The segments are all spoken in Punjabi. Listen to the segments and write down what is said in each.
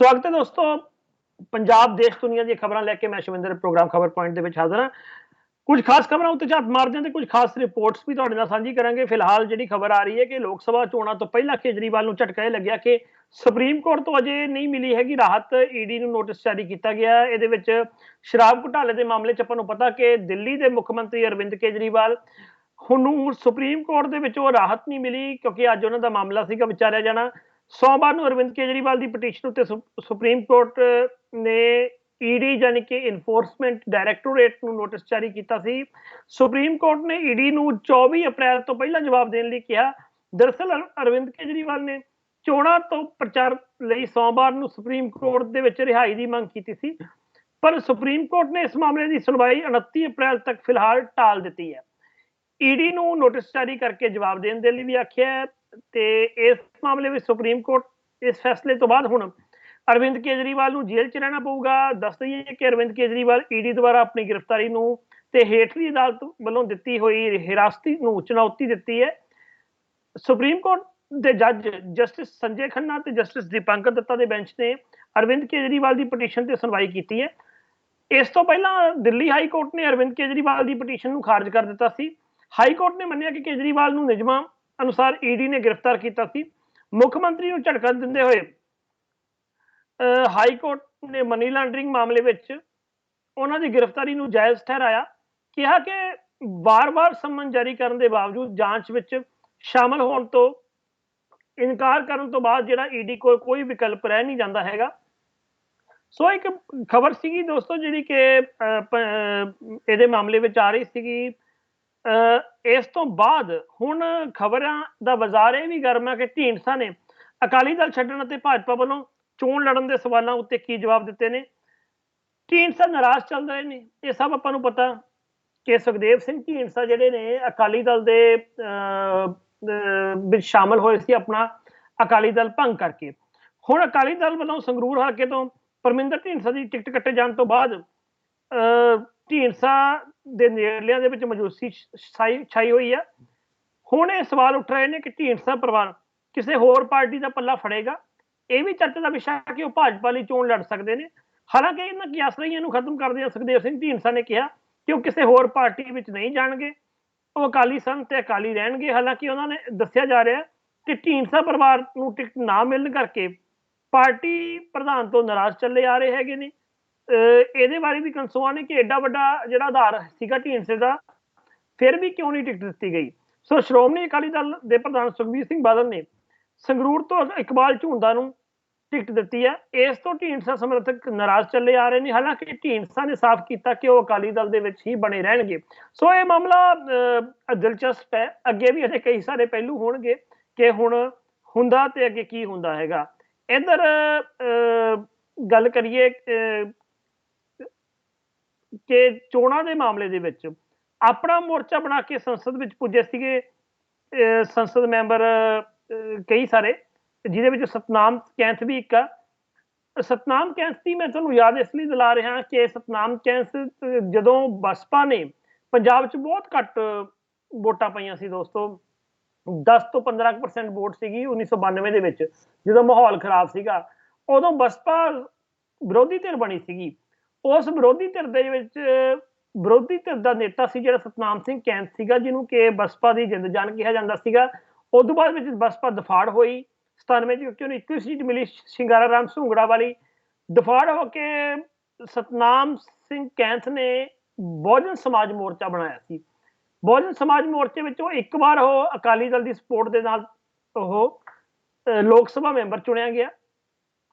ਸਵਾਗਤ ਹੈ ਦੋਸਤੋ। ਪੰਜਾਬ, ਦੇਸ਼, ਦੁਨੀਆ ਦੀਆਂ ਖਬਰਾਂ ਲੈ ਕੇ ਮੈਂ ਸ਼ਵਿੰਦਰ ਪ੍ਰੋਗਰਾਮ ਖਬਰ ਪੁਆਇੰਟ ਦੇ ਵਿੱਚ ਹਾਜ਼ਰ ਹਾਂ। ਕੁਝ ਖਾਸ ਖਬਰਾਂ ਉੱਤੇ ਝਾਤ ਮਾਰਦੇ ਹਾਂ ਤੇ ਕੁਝ ਖਾਸ ਰਿਪੋਰਟਸ ਵੀ ਤੁਹਾਡੇ ਨਾਲ ਸਾਂਝੀ ਕਰਾਂਗੇ। ਫਿਲਹਾਲ ਜਿਹੜੀ ਖਬਰ ਆ ਰਹੀ ਹੈ ਕਿ ਲੋਕ ਸਭਾ ਚੋਣਾਂ ਤੋਂ ਪਹਿਲਾਂ ਕੇਜਰੀਵਾਲ ਨੂੰ ਝਟਕਾ ਇਹ ਲੱਗਿਆ ਕਿ ਸੁਪਰੀਮ ਕੋਰਟ ਤੋਂ ਅਜੇ ਨਹੀਂ ਮਿਲੀ ਹੈਗੀ ਰਾਹਤ। ਈਡੀ ਨੂੰ ਨੋਟਿਸ ਜਾਰੀ ਕੀਤਾ ਗਿਆ। ਇਹਦੇ ਵਿੱਚ ਸ਼ਰਾਬ ਘੁਟਾਲੇ ਦੇ ਮਾਮਲੇ 'ਚ ਆਪਾਂ ਨੂੰ ਪਤਾ ਕਿ ਦਿੱਲੀ ਦੇ ਮੁੱਖ ਮੰਤਰੀ ਅਰਵਿੰਦ ਕੇਜਰੀਵਾਲ ਹੁਣ ਨੂੰ ਸੁਪਰੀਮ ਕੋਰਟ ਦੇ ਵਿੱਚ ਉਹ ਰਾਹਤ ਨਹੀਂ ਮਿਲੀ ਕਿਉਂਕਿ ਅੱਜ ਉਹਨਾਂ ਦਾ ਮਾਮਲਾ ਸੀਗਾ ਵਿਚਾਰਿਆ ਜਾਣਾ। ਸੋਮਵਾਰ ਨੂੰ ਅਰਵਿੰਦ ਕੇਜਰੀਵਾਲ ਦੀ ਪਟੀਸ਼ਨ ਉੱਤੇ ਸੁ- ਸੁਪਰੀਮ ਕੋਰਟ ਨੇ ਈਡੀ ਯਾਨੀ ਕਿ ਇਨਫੋਰਸਮੈਂਟ ਡਾਇਰੈਕਟੋਰੇਟ ਨੂੰ ਨੋਟਿਸ ਜਾਰੀ ਕੀਤਾ ਸੀ। ਸੁਪਰੀਮ ਕੋਰਟ ਨੇ ਈਡੀ ਨੂੰ 24 ਅਪ੍ਰੈਲ ਤੋਂ ਪਹਿਲਾਂ ਜਵਾਬ ਦੇਣ ਲਈ ਕਿਹਾ। ਦਰਅਸਲ ਅਰ- ਅਰਵਿੰਦ ਕੇਜਰੀਵਾਲ ਨੇ ਚੋਣਾਂ ਤੋਂ ਪ੍ਰਚਾਰ ਲਈ ਸੋਮਵਾਰ ਨੂੰ ਸੁਪਰੀਮ ਕੋਰਟ ਦੇ ਵਿੱਚ ਰਿਹਾਈ ਦੀ ਮੰਗ ਕੀਤੀ ਸੀ। ਪਰ ਸੁਪਰੀਮ ਕੋਰਟ ਨੇ ਇਸ ਮਾਮਲੇ ਦੀ ਸੁਣਵਾਈ 29 ਅਪ੍ਰੈਲ ਤੱਕ ਫਿਲਹਾਲ ਟਾਲ ਦਿੱਤੀ ਹੈ। ਈਡੀ ਨੂੰ ਨੋਟਿਸ ਜਾਰੀ ਕਰਕੇ ਜਵਾਬ ਦੇਣ ਦੇ ਲਈ ਵੀ ਆਖਿਆ ਹੈ। ਤੇ ਇਸ ਮਾਮਲੇ ਵਿੱਚ ਸੁਪਰੀਮ ਕੋਰਟ ਇਸ ਫੈਸਲੇ ਤੋਂ ਬਾਅਦ ਹੁਣ ਅਰਵਿੰਦ ਕੇਜਰੀਵਾਲ ਨੂੰ ਜੇਲ੍ਹ 'ਚ ਰਹਿਣਾ ਪਊਗਾ। ਦੱਸ ਦਈਏ ਕਿ ਅਰਵਿੰਦ ਕੇਜਰੀਵਾਲ ਈਡੀ ਦੁਆਰਾ ਆਪਣੀ ਗ੍ਰਿਫਤਾਰੀ ਨੂੰ ਤੇ ਹੇਠਲੀ ਅਦਾਲਤ ਵੱਲੋਂ ਦਿੱਤੀ ਹੋਈ ਹਿਰਾਸਤੀ ਨੂੰ ਚੁਣੌਤੀ ਦਿੱਤੀ ਹੈ। ਸੁਪਰੀਮ ਕੋਰਟ ਦੇ ਜੱਜ ਜਸਟਿਸ ਸੰਜੇ ਖੰਨਾ ਤੇ ਜਸਟਿਸ ਦੀਪੰਕਰ ਦੱਤਾ ਦੇ ਬੈਂਚ ਨੇ ਅਰਵਿੰਦ ਕੇਜਰੀਵਾਲ ਦੀ ਪਟੀਸ਼ਨ ਤੇ ਸੁਣਵਾਈ ਕੀਤੀ ਹੈ। ਇਸ ਤੋਂ ਪਹਿਲਾਂ ਦਿੱਲੀ ਹਾਈ ਕੋਰਟ ਨੇ ਅਰਵਿੰਦ ਕੇਜਰੀਵਾਲ ਦੀ ਪਟੀਸ਼ਨ ਨੂੰ ਖਾਰਜ ਕਰ ਦਿੱਤਾ ਸੀ। ਹਾਈ ਕੋਰਟ ਨੇ ਮੰਨਿਆ ਕਿ ਕੇਜਰੀਵਾਲ ਨੂੰ ਨਿਯਮਾਂ ਅਨੁਸਾਰ ਈਡੀ ਨੇ ਗ੍ਰਿਫਤਾਰ ਕੀਤਾ ਸੀ। ਮੁੱਖ ਮੰਤਰੀ ਨੂੰ ਝਟਕਾ ਦਿੰਦੇ ਹੋਏ ਹਾਈ ਕੋਰਟ ਨੇ ਮਨੀ ਲਾਂਡਰਿੰਗ ਮਾਮਲੇ ਵਿੱਚ ਉਹਨਾਂ ਦੀ ਗ੍ਰਿਫਤਾਰੀ ਨੂੰ ਜਾਇਜ਼ ਠਹਿਰਾਇਆ। ਕਿਹਾ ਕਿ ਵਾਰ-ਵਾਰ ਸੰਮਨ ਜਾਰੀ ਕਰਨ ਦੇ ਬਾਵਜੂਦ ਜਾਂਚ ਵਿੱਚ ਸ਼ਾਮਲ ਹੋਣ ਤੋਂ ਇਨਕਾਰ ਕਰਨ ਤੋਂ ਬਾਅਦ ਜਿਹੜਾ ਈਡੀ ਕੋਲ ਕੋਈ ਵਿਕਲਪ ਰਹਿ ਨਹੀਂ ਜਾਂਦਾ ਹੈਗਾ। ਸੋ ਇੱਕ ਖਬਰ ਸੀਗੀ ਦੋਸਤੋ ਜਿਹੜੀ ਕਿ ਅਹ, ਇਹਦੇ ਮਾਮਲੇ ਵਿੱਚ ਆ ਰਹੀ ਸੀਗੀ। ਇਸ ਤੋਂ ਬਾਅਦ ਹੁਣ ਖਬਰਾਂ ਦਾ ਬਾਜ਼ਾਰ ਇਹ ਵੀ ਗਰਮ ਹੈ ਕਿ ਢੀਂਡਸਾ ਨੇ ਅਕਾਲੀ ਦਲ ਛੱਡਣ ਅਤੇ ਭਾਜਪਾ ਵੱਲੋਂ ਚੋਣ ਲੜਨ ਦੇ ਸਵਾਲਾਂ ਉੱਤੇ ਕੀ ਜਵਾਬ ਦਿੱਤੇ ਨੇ? ਢੀਂਡਸਾ ਨਾਰਾਜ਼ ਚੱਲ ਰਹੇ ਨੇ। ਇਹ ਸਭ ਆਪਾਂ ਨੂੰ ਪਤਾ ਕਿ ਸੁਖਦੇਵ ਸਿੰਘ ਢੀਂਡਸਾ ਜਿਹੜੇ ਨੇ ਅਕਾਲੀ ਦਲ ਦੇ ਵਿੱਚ ਸ਼ਾਮਲ ਹੋਏ ਸੀ ਆਪਣਾ ਅਕਾਲੀ ਦਲ ਭੰਗ ਕਰਕੇ। ਹੁਣ ਅਕਾਲੀ ਦਲ ਵੱਲੋਂ ਸੰਗਰੂਰ ਹਲਕੇ ਤੋਂ ਪਰਮਿੰਦਰ ਢੀਂਡਸਾ ਦੀ ਟਿਕਟ ਕੱਟੇ ਜਾਣ ਤੋਂ ਬਾਅਦ ਢੀਂਡਸਾ ਦੇ ਨੇੜਲਿਆਂ ਦੇ ਵਿੱਚ ਮਜੂਸੀ ਛਾਈ ਛਾਈ ਹੋਈ ਹੈ ਹੁਣ ਇਹ ਸਵਾਲ ਉੱਠ ਰਹੇ ਨੇ ਕਿ ਢੀਂਡਸਾ ਪਰਿਵਾਰ ਕਿਸੇ ਹੋਰ ਪਾਰਟੀ ਦਾ ਪੱਲਾ ਫੜੇਗਾ? ਇਹ ਵੀ ਚਰਚਾ ਦਾ ਵਿਸ਼ਾ ਹੈ ਕਿ ਉਹ ਭਾਜਪਾ ਲਈ ਚੋਣ ਲੜ ਸਕਦੇ ਨੇ। ਹਾਲਾਂਕਿ ਇਹਨਾਂ ਕਿਆਸਰੀਆਂ ਨੂੰ ਖਤਮ ਕਰਦੇ ਸੁਖਦੇਵ ਸਿੰਘ ਢੀਂਡਸਾ ਨੇ ਕਿਹਾ ਕਿ ਉਹ ਕਿਸੇ ਹੋਰ ਪਾਰਟੀ ਵਿੱਚ ਨਹੀਂ ਜਾਣਗੇ। ਉਹ ਅਕਾਲੀ ਸਨ ਤੇ ਅਕਾਲੀ ਰਹਿਣਗੇ। ਹਾਲਾਂਕਿ ਉਹਨਾਂ ਨੇ ਦੱਸਿਆ ਜਾ ਰਿਹਾ ਕਿ ਢੀਂਡਸਾ ਪਰਿਵਾਰ ਨੂੰ ਟਿਕਟ ਨਾ ਮਿਲਣ ਕਰਕੇ ਪਾਰਟੀ ਪ੍ਰਧਾਨ ਤੋਂ ਨਾਰਾਜ਼ ਚੱਲੇ ਆ ਰਹੇ ਹੈਗੇ ਨੇ। ਇਹਦੇ ਬਾਰੇ ਵੀ ਕੰਸੋਆਂ ਨੇ ਕਿ ਐਡਾ ਵੱਡਾ ਜਿਹੜਾ ਆਧਾਰ ਸੀਗਾ ਢੀਂਡਸੇ ਦਾ ਫਿਰ ਵੀ ਕਿਉਂ ਨਹੀਂ ਟਿਕਟ ਦਿੱਤੀ ਗਈ? ਸੋ ਸ਼੍ਰੋਮਣੀ ਅਕਾਲੀ ਦਲ ਦੇ ਪ੍ਰਧਾਨ ਸੁਖਬੀਰ ਸਿੰਘ ਬਾਦਲ ਨੇ ਸੰਗਰੂਰ ਤੋਂ ਇਕਬਾਲ ਝੁੰਦਾ ਨੂੰ ਟਿਕਟ ਦਿੱਤੀ ਹੈ। ਇਸ ਤੋਂ ਢੀਂਡਸਾ ਸਮਰਥਕ ਨਾਰਾਜ਼ ਚੱਲੇ ਆ ਰਹੇ ਨੇ। ਹਾਲਾਂਕਿ ਢੀਂਡਸਾ ਨੇ ਸਾਫ਼ ਕੀਤਾ ਕਿ ਉਹ ਅਕਾਲੀ ਦਲ ਦੇ ਵਿੱਚ ਹੀ ਬਣੇ ਰਹਿਣਗੇ। ਸੋ ਇਹ ਮਾਮਲਾ ਅਹ, ਦਿਲਚਸਪ ਹੈ। ਅੱਗੇ ਵੀ ਇਹਦੇ ਕਈ ਸਾਰੇ ਪਹਿਲੂ ਹੋਣਗੇ ਕਿ ਹੁਣ ਹੁੰਦਾ ਤੇ ਅੱਗੇ ਕੀ ਹੁੰਦਾ ਹੈਗਾ। ਇਧਰ ਗੱਲ ਕਰੀਏ ਅਹ, ਕਿ ਚੋਣਾਂ ਦੇ ਮਾਮਲੇ ਦੇ ਵਿੱਚ ਆਪਣਾ ਮੋਰਚਾ ਬਣਾ ਕੇ ਸੰਸਦ ਵਿੱਚ ਪੁੱਜੇ ਸੀਗੇ ਸੰਸਦ ਮੈਂਬਰ ਕਈ ਸਾਰੇ, ਜਿਹਦੇ ਵਿੱਚ ਸਤਨਾਮ ਕੈਂਥ ਵੀ ਇੱਕ ਆ। ਸਤਨਾਮ ਕੈਂਥ ਦੀ ਮੈਂ ਤੁਹਾਨੂੰ ਯਾਦ ਇਸ ਲਈ ਦਿਲਾ ਰਿਹਾ ਕਿ ਸਤਨਾਮ ਕੈਂਥ, ਜਦੋਂ ਬਸਪਾ ਨੇ ਪੰਜਾਬ 'ਚ ਬਹੁਤ ਘੱਟ ਵੋਟਾਂ ਪਈਆਂ ਸੀ ਦੋਸਤੋ 10 ਤੋਂ 15% ਵੋਟ ਸੀਗੀ 1992 ਦੇ ਵਿੱਚ, ਜਦੋਂ ਮਾਹੌਲ ਖਰਾਬ ਸੀਗਾ, ਉਦੋਂ ਬਸਪਾ ਵਿਰੋਧੀ ਧਿਰ ਬਣੀ ਸੀਗੀ। ਉਸ ਵਿਰੋਧੀ ਧਿਰ ਦੇ ਵਿੱਚ, ਵਿਰੋਧੀ ਧਿਰ ਦਾ ਨੇਤਾ ਸੀ ਜਿਹੜਾ ਸਤਨਾਮ ਸਿੰਘ ਕੈਂਥ ਸੀਗਾ, ਜਿਹਨੂੰ ਕਿ ਬਸਪਾ ਦੀ ਜਿੰਦ ਜਾਨ ਕਿਹਾ ਜਾਂਦਾ ਸੀਗਾ। ਉਸ ਤੋਂ ਬਾਅਦ ਵਿੱਚ ਬਸਪਾ ਦਫਾੜ ਹੋਈ। 97 ਚ ਕਿਉਂਕਿ ਉਹਨੂੰ ਇੱਕੋ ਹੀ ਸੀਟ ਮਿਲੀ ਸ਼ਿੰਗਾਰਾ ਰਾਮ ਸੁੰਗੜਾ ਵਾਲੀ। ਦਫਾੜ ਹੋ ਕੇ ਸਤਨਾਮ ਸਿੰਘ ਕੈਂਥ ਨੇ ਬਹੁਜਨ ਸਮਾਜ ਮੋਰਚਾ ਬਣਾਇਆ ਸੀ। ਬਹੁਜਨ ਸਮਾਜ ਮੋਰਚੇ ਵਿੱਚ ਉਹ ਇੱਕ ਵਾਰ ਉਹ ਅਕਾਲੀ ਦਲ ਦੀ ਸਪੋਰਟ ਦੇ ਨਾਲ ਉਹ ਲੋਕ ਸਭਾ ਮੈਂਬਰ ਚੁਣਿਆ ਗਿਆ।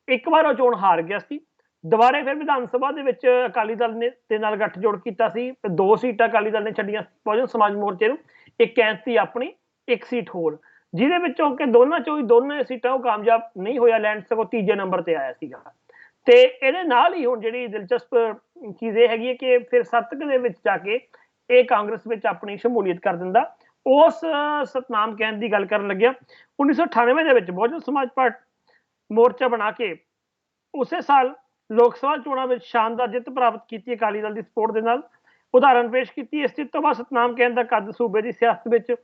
ਇੱਕ ਵਾਰ ਉਹ ਚੋਣ ਹਾਰ ਗਿਆ ਸੀ। ਦੁਬਾਰੇ ਫਿਰ ਵਿਧਾਨ ਸਭਾ ਦੇ ਵਿੱਚ ਅਕਾਲੀ ਦਲ ਨੇ ਦੇ ਨਾਲ ਗੱਠਜੋੜ ਕੀਤਾ ਸੀ ਤੇ ਦੋ ਸੀਟਾਂ ਅਕਾਲੀ ਦਲ ਨੇ ਛੱਡੀਆਂ ਬਹੁਜਨ ਸਮਾਜ ਮੋਰਚੇ ਨੂੰ। ਇੱਕ ਕੈਂਥ ਸੀ ਆਪਣੀ, ਇੱਕ ਸੀਟ ਹੋਰ। ਜਿਹਦੇ ਵਿੱਚੋਂ ਕਿ ਦੋਨਾਂ ਚੋਂ ਹੀ ਦੋਨੇ ਸੀਟਾਂ ਉਹ ਕਾਮਯਾਬ ਨਹੀਂ ਹੋਇਆ ਲੈਂਡ ਸਗੋਂ ਤੀਜੇ ਨੰਬਰ ਤੇ ਆਇਆ ਸੀਗਾ। ਤੇ ਇਹਦੇ ਨਾਲ ਹੀ ਹੁਣ ਜਿਹੜੀ ਦਿਲਚਸਪ ਚੀਜ਼ ਇਹ ਹੈਗੀ ਹੈ ਕਿ ਫਿਰ ਸੱਤਕ ਦੇ ਵਿੱਚ ਜਾ ਕੇ ਇਹ ਕਾਂਗਰਸ ਵਿੱਚ ਆਪਣੀ ਸ਼ਮੂਲੀਅਤ ਕਰ ਦਿੰਦਾ। ਉਸ ਸਤਨਾਮ ਕੈਂਥ ਦੀ ਗੱਲ ਕਰਨ ਲੱਗਿਆ। 1998 ਦੇ ਵਿੱਚ ਬਹੁਜਨ ਸਮਾਜ ਪਾਰਟੀ ਮੋਰਚਾ ਬਣਾ ਕੇ ਉਸੇ ਸਾਲ ਲੋਕ ਸਭਾ ਚੋਣਾਂ ਵਿੱਚ ਸ਼ਾਨਦਾਰ ਜਿੱਤ ਪ੍ਰਾਪਤ ਕੀਤੀ, ਅਕਾਲੀ ਦਲ ਦੀ ਸਪੋਰਟ ਦੇ ਨਾਲ ਉਦਾਹਰਣ ਪੇਸ਼ ਕੀਤੀ। ਇਸ ਜਿੱਤ ਤੋਂ ਬਾਅਦ ਸਤਨਾਮ ਕਹਿਣ ਦਾ ਕੱਦ ਸੂਬੇ ਦੀ ਸਿਆਸਤ ਵਿੱਚ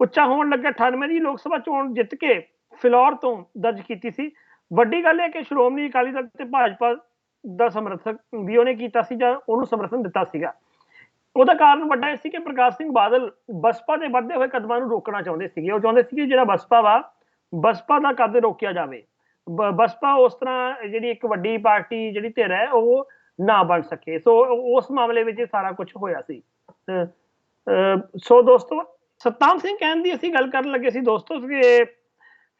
ਉੱਚਾ ਹੋਣ ਲੱਗਾ। 98 ਦੀ ਲੋਕ ਸਭਾ ਚੋਣ ਜਿੱਤ ਕੇ ਫਿਲੌਰ ਤੋਂ ਦਰਜ ਕੀਤੀ ਸੀ। ਵੱਡੀ ਗੱਲ ਇਹ ਕਿ ਸ਼੍ਰੋਮਣੀ ਅਕਾਲੀ ਦਲ ਤੇ ਭਾਜਪਾ ਦਾ ਸਮਰਥਕ ਵੀ ਉਹਨੇ ਕੀਤਾ ਸੀ ਜਾਂ ਉਹਨੂੰ ਸਮਰਥਨ ਦਿੱਤਾ ਸੀਗਾ। ਉਹਦਾ ਕਾਰਨ ਵੱਡਾ ਇਹ ਸੀ ਕਿ ਪ੍ਰਕਾਸ਼ ਸਿੰਘ ਬਾਦਲ ਬਸਪਾ ਦੇ ਵੱਧਦੇ ਹੋਏ ਕਦਮਾਂ ਨੂੰ ਰੋਕਣਾ ਚਾਹੁੰਦੇ ਸੀਗੇ। ਉਹ ਚਾਹੁੰਦੇ ਸੀ ਕਿ ਜਿਹੜਾ ਬਸਪਾ ਵਾ, ਬਸਪਾ ਦਾ ਕਦ ਰੋਕਿਆ ਜਾਵੇ। ਬਸਪਾ ਉਸ ਤਰ੍ਹਾਂ ਜਿਹੜੀ ਇੱਕ ਵੱਡੀ ਪਾਰਟੀ ਜਿਹੜੀ ਧਿਰ ਹੈ, ਉਹ ਨਾ ਬਣ ਸਕੇ। ਸੋ ਉਸ ਮਾਮਲੇ ਵਿੱਚ ਸਾਰਾ ਕੁਝ ਹੋਇਆ ਸੀ। ਸੋ ਦੋਸਤੋ, ਸਤਨਾਮ ਸਿੰਘ ਕਹਿਣ ਦੀ ਅਸੀਂ ਗੱਲ ਕਰਨ ਲੱਗੇ ਸੀ ਦੋਸਤੋ ਕਿ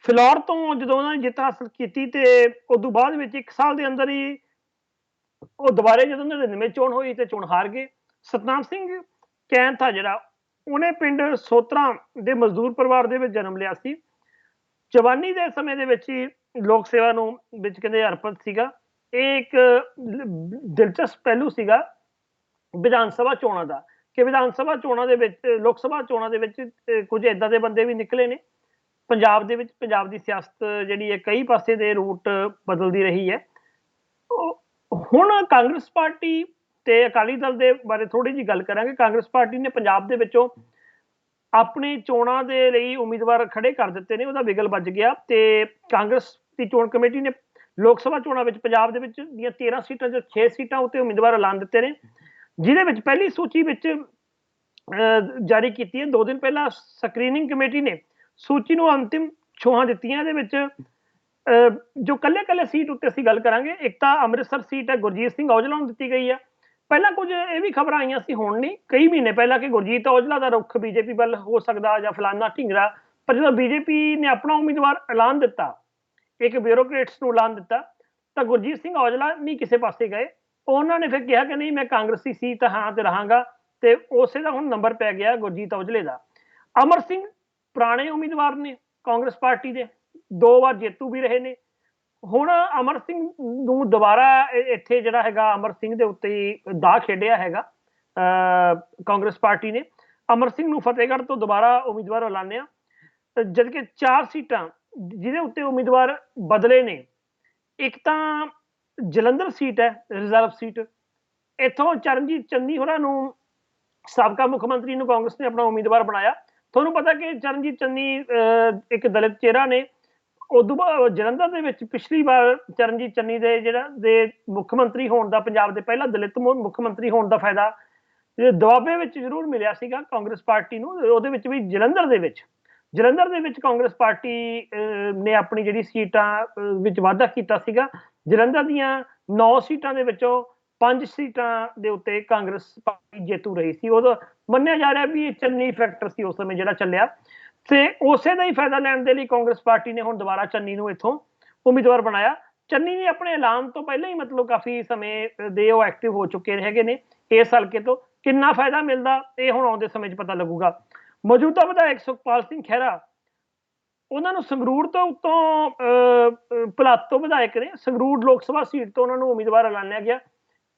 ਫਿਲੌਰ ਤੋਂ ਜਦੋਂ ਉਹਨਾਂ ਨੇ ਜਿੱਤ ਹਾਸਲ ਕੀਤੀ ਤੇ ਉਸ ਤੋਂ ਬਾਅਦ ਵਿੱਚ ਇੱਕ ਸਾਲ ਦੇ ਅੰਦਰ ਹੀ ਉਹ ਦੁਬਾਰੇ ਜਦੋਂ 99 ਚੋਣ ਹੋਈ ਤੇ ਚੋਣ ਹਾਰ ਗਏ। ਸਤਨਾਮ ਸਿੰਘ ਕੈਨ ਥਾ ਜਿਹੜਾ, ਉਹਨੇ ਪਿੰਡ ਸੋਤਰਾ ਦੇ ਮਜ਼ਦੂਰ ਪਰਿਵਾਰ ਦੇ ਵਿੱਚ ਜਨਮ ਲਿਆ ਸੀ। ਜਵਾਨੀ ਦੇ ਸਮੇਂ ਦੇ ਵਿੱਚ ਹੀ ਲੋਕ ਸੇਵਾ ਨੂੰ ਵਿੱਚ ਕਹਿੰਦੇ ਅਰਪਿਤ ਸੀਗਾ। ਇਹ ਇੱਕ ਦਿਲਚਸਪ ਪਹਿਲੂ ਸੀਗਾ ਵਿਧਾਨ ਸਭਾ ਚੋਣਾਂ ਦਾ ਕਿ ਵਿਧਾਨ ਸਭਾ ਚੋਣਾਂ ਦੇ ਵਿੱਚ, ਲੋਕ ਸਭਾ ਚੋਣਾਂ ਦੇ ਵਿੱਚ ਕੁਝ ਇਦਾਂ ਦੇ ਬੰਦੇ ਵੀ ਨਿਕਲੇ ਨੇ। ਪੰਜਾਬ ਦੇ ਵਿੱਚ, ਪੰਜਾਬ ਦੀ ਸਿਆਸਤ ਜਿਹੜੀ ਹੈ, ਕਈ ਪਾਸੇ ਦੇ ਰੂਟ ਬਦਲਦੀ ਰਹੀ ਹੈ। ਉਹ- ਹੁਣ ਕਾਂਗਰਸ ਪਾਰਟੀ ਤੇ ਅਕਾਲੀ ਦਲ ਦੇ ਬਾਰੇ ਥੋੜੀ ਜੀ ਗੱਲ ਕਰਾਂਗੇ। ਕਾਂਗਰਸ ਪਾਰਟੀ ਨੇ ਪੰਜਾਬ ਦੇ ਵਿੱਚੋਂ ਆਪਣੇ ਚੋਣਾਂ ਦੇ ਲਈ ਉਮੀਦਵਾਰ ਖੜੇ ਕਰ ਦਿੱਤੇ ਨੇ, ਉਹਦਾ ਵਿਗਲ ਵੱਜ ਗਿਆ ਤੇ ਕਾਂਗਰਸ ਦੀ ਚੋਣ ਕਮੇਟੀ ਨੇ ਲੋਕ ਸਭਾ ਚੋਣਾਂ ਵਿੱਚ ਪੰਜਾਬ ਦੇ ਵਿੱਚ ਦੀਆਂ 13 ਸੀਟਾਂ ਚੋਂ 6 ਸੀਟਾਂ ਉੱਤੇ ਉਮੀਦਵਾਰ ਐਲਾਨ ਦਿੱਤੇ ਨੇ, ਜਿਹਦੇ ਵਿੱਚ ਪਹਿਲੀ ਸੂਚੀ ਵਿੱਚ ਜਾਰੀ ਕੀਤੀ ਹੈ। ਦੋ ਦਿਨ ਪਹਿਲਾਂ ਸਕਰੀਨਿੰਗ ਕਮੇਟੀ ਨੇ ਸੂਚੀ ਨੂੰ ਅੰਤਿਮ ਛੋਹਾਂ ਦਿੱਤੀਆਂ। ਇਹਦੇ ਵਿੱਚ ਜੋ ਕੱਲੇ ਕੱਲੇ ਸੀਟ ਉੱਤੇ ਅਸੀਂ ਗੱਲ ਕਰਾਂਗੇ, ਇੱਕ ਤਾਂ ਅੰਮ੍ਰਿਤਸਰ ਸੀਟ ਹੈ, ਗੁਰਜੀਤ ਸਿੰਘ ਔਜਲਾ ਨੂੰ ਦਿੱਤੀ ਗਈ ਹੈ। ਪਹਿਲਾਂ ਕੁਝ ਇਹ ਵੀ ਖਬਰਾਂ ਆਈਆਂ ਸੀ, ਹੁਣ ਨਹੀਂ। ਕਈ ਮਹੀਨੇ ਪਹਿਲਾਂ ਕਿ ਗੁਰਜੀਤ ਔਜਲਾ ਦਾ ਰੁੱਖ ਬੀਜੇਪੀ ਵੱਲ ਹੋ ਸਕਦਾ ਜਾਂ ਫਲਾਨਾ ਢਿੰਗਰਾ, ਪਰ ਜਦੋਂ ਬੀਜੇਪੀ ਨੇ ਆਪਣਾ ਉਮੀਦਵਾਰ ਐਲਾਨ ਦਿੱਤਾ ਇੱਕ ਬਿਊਰੋਕ੍ਰੇਟਸ ਨੂੰ ਐਲਾਨ ਦਿੱਤਾ, ਤਾਂ ਗੁਰਜੀਤ ਸਿੰਘ ਔਜਲਾ ਨਹੀਂ ਕਿਸੇ ਪਾਸੇ ਗਏ। ਉਹਨਾਂ ਨੇ ਫਿਰ ਕਿਹਾ ਕਿ ਨਹੀਂ, ਮੈਂ ਕਾਂਗਰਸੀ ਸੀ ਤਾਂ ਹਾਂ ਤੇ ਰਹਾਂਗਾ, ਤੇ ਉਸੇ ਦਾ ਹੁਣ ਨੰਬਰ ਪੈ ਗਿਆ ਗੁਰਜੀਤ ਔਜਲੇ ਦਾ। ਅਮਰ ਸਿੰਘ ਪੁਰਾਣੇ ਉਮੀਦਵਾਰ ਨੇ ਕਾਂਗਰਸ ਪਾਰਟੀ ਦੇ, ਦੋ ਵਾਰ ਜੇਤੂ ਵੀ ਰਹੇ ਨੇ। ਹੁਣ ਅਮਰ ਸਿੰਘ ਨੂੰ ਦੁਬਾਰਾ ਇੱਥੇ ਜਿਹੜਾ ਹੈਗਾ ਅਮਰ ਸਿੰਘ ਦੇ ਉੱਤੇ ਦਾ ਖੇਡਿਆ ਹੈਗਾ ਕਾਂਗਰਸ ਪਾਰਟੀ ਨੇ। ਅਮਰ ਸਿੰਘ ਨੂੰ ਫਤਿਹਗੜ੍ਹ ਤੋਂ ਦੁਬਾਰਾ ਉਮੀਦਵਾਰ ਐਲਾਨਿਆ। ਜਦਕਿ ਜਦ ਚਾਰ ਸੀਟਾਂ ਜਿਹਦੇ ਉੱਤੇ ਉਮੀਦਵਾਰ ਬਦਲੇ ਨੇ। ਇੱਕ ਤਾਂ ਜਲੰਧਰ ਸੀਟ ਹੈ ਰਿਜ਼ਰਵ ਸੀਟ। ਇੱਥੋਂ ਚਰਨਜੀਤ ਚੰਨੀ ਹੋਰਾਂ ਨੂੰ ਸਾਬਕਾ ਮੁੱਖ ਮੰਤਰੀ ਨੂੰ ਕਾਂਗਰਸ ਨੇ ਆਪਣਾ ਉਮੀਦਵਾਰ ਬਣਾਇਆ। ਤੁਹਾਨੂੰ ਪਤਾ ਕਿ ਚਰਨਜੀਤ ਚੰਨੀ ਇੱਕ ਦਲਿਤ ਚਿਹਰਾ ਨੇ। ਉਦੋਂ ਬਾਅਦ ਜਲੰਧਰ ਦੇ ਵਿੱਚ ਪਿਛਲੀ ਵਾਰ ਚਰਨਜੀਤ ਚੰਨੀ ਦੇ ਜਿਹੜਾ ਦੇ ਮੁੱਖ ਮੰਤਰੀ ਹੋਣ ਦਾ, ਪੰਜਾਬ ਦੇ ਪਹਿਲਾ ਦਲਿਤ ਮੁੱਖ ਮੰਤਰੀ ਹੋਣ ਦਾ ਫਾਇਦਾ ਦੁਆਬੇ ਵਿੱਚ ਜ਼ਰੂਰ ਮਿਲਿਆ ਸੀਗਾ ਕਾਂਗਰਸ ਪਾਰਟੀ ਨੂੰ। ਉਹਦੇ ਵਿੱਚ ਵੀ ਜਲੰਧਰ ਦੇ ਵਿੱਚ ਜਲੰਧਰ ਦੇ ਵਿੱਚ ਕਾਂਗਰਸ ਪਾਰਟੀ ਅਹ, ਨੇ ਆਪਣੀ ਜਿਹੜੀ ਸੀਟਾਂ ਵਿੱਚ ਵਾਧਾ ਕੀਤਾ ਸੀਗਾ। ਜਲੰਧਰ ਦੀਆਂ 9 ਸੀਟਾਂ ਦੇ ਵਿੱਚੋਂ 5 ਸੀਟਾਂ ਦੇ ਉੱਤੇ ਕਾਂਗਰਸ ਪਾਰਟੀ ਜੇਤੂ ਰਹੀ ਸੀ। ਉਹ ਮੰਨਿਆ ਜਾ ਰਿਹਾ ਵੀ ਇਹ ਚੰਨੀ ਫੈਕਟਰ ਸੀ ਉਸ ਸਮੇਂ ਜਿਹੜਾ ਚੱਲਿਆ। ਤੇ ਉਸੇ ਦਾ ਹੀ ਫਾਇਦਾ ਲੈਣ ਦੇ ਲਈ ਕਾਂਗਰਸ ਪਾਰਟੀ ਨੇ ਹੁਣ ਦੁਬਾਰਾ ਚੰਨੀ ਨੂੰ ਇੱਥੋਂ ਉਮੀਦਵਾਰ ਬਣਾਇਆ। ਚੰਨੀ ਨੇ ਆਪਣੇ ਐਲਾਨ ਤੋਂ ਪਹਿਲਾਂ ਹੀ ਮਤਲਬ ਕਾਫੀ ਸਮੇਂ ਦੇ ਉਹ ਐਕਟਿਵ ਹੋ ਚੁੱਕੇ ਹੈਗੇ ਨੇ। ਇਸ ਹਲਕੇ ਤੋਂ ਕਿੰਨਾ ਫਾਇਦਾ ਮਿਲਦਾ ਇਹ ਹੁਣ ਆਉਂਦੇ ਸਮੇਂ 'ਚ ਪਤਾ ਲੱਗੂਗਾ। ਮੌਜੂਦਾ ਵਿਧਾਇਕ ਸੁਖਪਾਲ ਸਿੰਘ ਖਹਿਰਾ, ਉਹਨਾਂ ਨੂੰ ਸੰਗਰੂਰ ਤੋਂ ਉਤੋਂ ਭਲਾਤ ਤੋਂ ਵਿਧਾਇਕ ਨੇ, ਸੰਗਰੂਰ ਲੋਕ ਸਭਾ ਸੀਟ ਤੋਂ ਉਹਨਾਂ ਨੂੰ ਉਮੀਦਵਾਰ ਐਲਾਨਿਆ ਗਿਆ।